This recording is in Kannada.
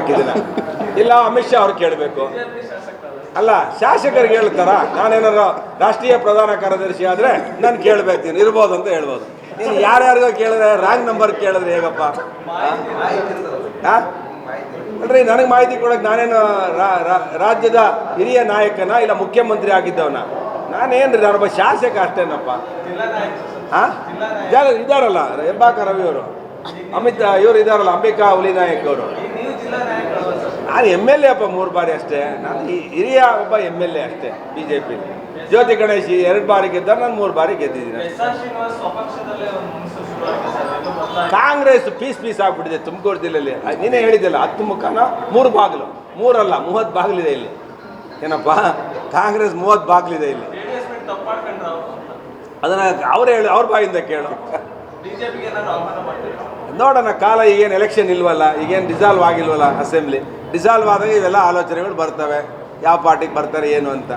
ಕೇಳಬೇಕು ಇಲ್ಲ, ಅಮಿತ್ ಶಾ ಅವ್ರು ಕೇಳಬೇಕು. ಅಲ್ಲ, ಶಾಸಕರಿಗೆ ಹೇಳ್ತಾರ? ನಾನೇನಾರು ರಾಷ್ಟ್ರೀಯ ಪ್ರಧಾನ ಕಾರ್ಯದರ್ಶಿ ಆದರೆ ನಾನು ಕೇಳಬೇಕು ಇರ್ಬೋದು ಅಂತ ಹೇಳ್ಬೋದು. ನೀನು ಯಾರ್ಯಾರಿಗೋ ಕೇಳಿದ್ರೆ ರಾಂಗ್ ನಂಬರ್ ಕೇಳಿದ್ರೆ ಹೇಗಪ್ಪ? ಹಾಂ ಅಲ್ರಿ, ನನಗೆ ಮಾಹಿತಿ ಕೊಡೋಕೆ ನಾನೇನು ರಾ- ರಾ- ರಾಜ್ಯದ ಹಿರಿಯ ನಾಯಕನ ಇಲ್ಲ ಮುಖ್ಯಮಂತ್ರಿ ಆಗಿದ್ದವನ? ನಾನೇನು ನಾನೊಬ್ಬ ಶಾಸಕ ಅಷ್ಟೇನಪ್ಪ. ಹಾಂ ಇದಾರಲ್ಲ ಹೆಬ್ಬಾಕ ರವಿ ಅವರು. ಅಮಿತ್ ಇವರು ಇದಾರಲ್ಲ, ಅಂಬಿಕಾ ಹುಲಿನಾಯಕ್ ಅವರು. ನಾನು ಎಂ ಎಲ್ ಎ ಅಪ್ಪ ಮೂರು ಬಾರಿ ಅಷ್ಟೇ. ನಾನು ಈ- ಹಿರಿಯ ಒಬ್ಬ ಎಂ ಎಲ್ ಎ ಅಷ್ಟೇ B J P Jyothi Ganesh ಎರಡು ಬಾರಿ ಗೆದ್ದ ನಾನು ಮೂರು ಬಾರಿ ಗೆದ್ದಿದ್ದೀನಿ. ಕಾಂಗ್ರೆಸ್ ಪೀಸ್ ಪೀಸ್ ಆಗ್ಬಿಟ್ಟಿದೆ ತುಮಕೂರು ಜಿಲ್ಲೆಯಲ್ಲಿ. ನೀನೇ ಹೇಳಿದ್ದಲ್ಲ ಹತ್ತು ಮುಖನ ಮೂರು ಬಾಗಿಲು. ಮೂರಲ್ಲ ಮೂವತ್ತು ಬಾಗಿಲಿದೆ ಇಲ್ಲಿ. ಏನಪ್ಪ? ಕಾಂಗ್ರೆಸ್ ಮೂವತ್ತು ಬಾಗಿಲಿದೆ ಇಲ್ಲಿ. ಅದನ್ನ ಅವ್ರು ಹೇಳಿ ಅವ್ರ ಬಾಯಿಂದ ಕೇಳು. ನೋಡೋಣ, ಕಾಲ ಈಗೇನು ಎಲೆಕ್ಷನ್ ಇಲ್ವಲ್ಲ, ಈಗೇನು ಡಿಸಾಲ್ವ್ ಆಗಿಲ್ವಲ್ಲ ಅಸೆಂಬ್ಲಿ. ಡಿಸಾಲ್ವ್ ಆದಾಗ ಇವೆಲ್ಲ ಆಲೋಚನೆಗಳು ಬರ್ತವೆ. ಯಾವ ಪಾರ್ಟಿಗೆ ಬರ್ತಾರೆ, ಏನು ಅಂತ.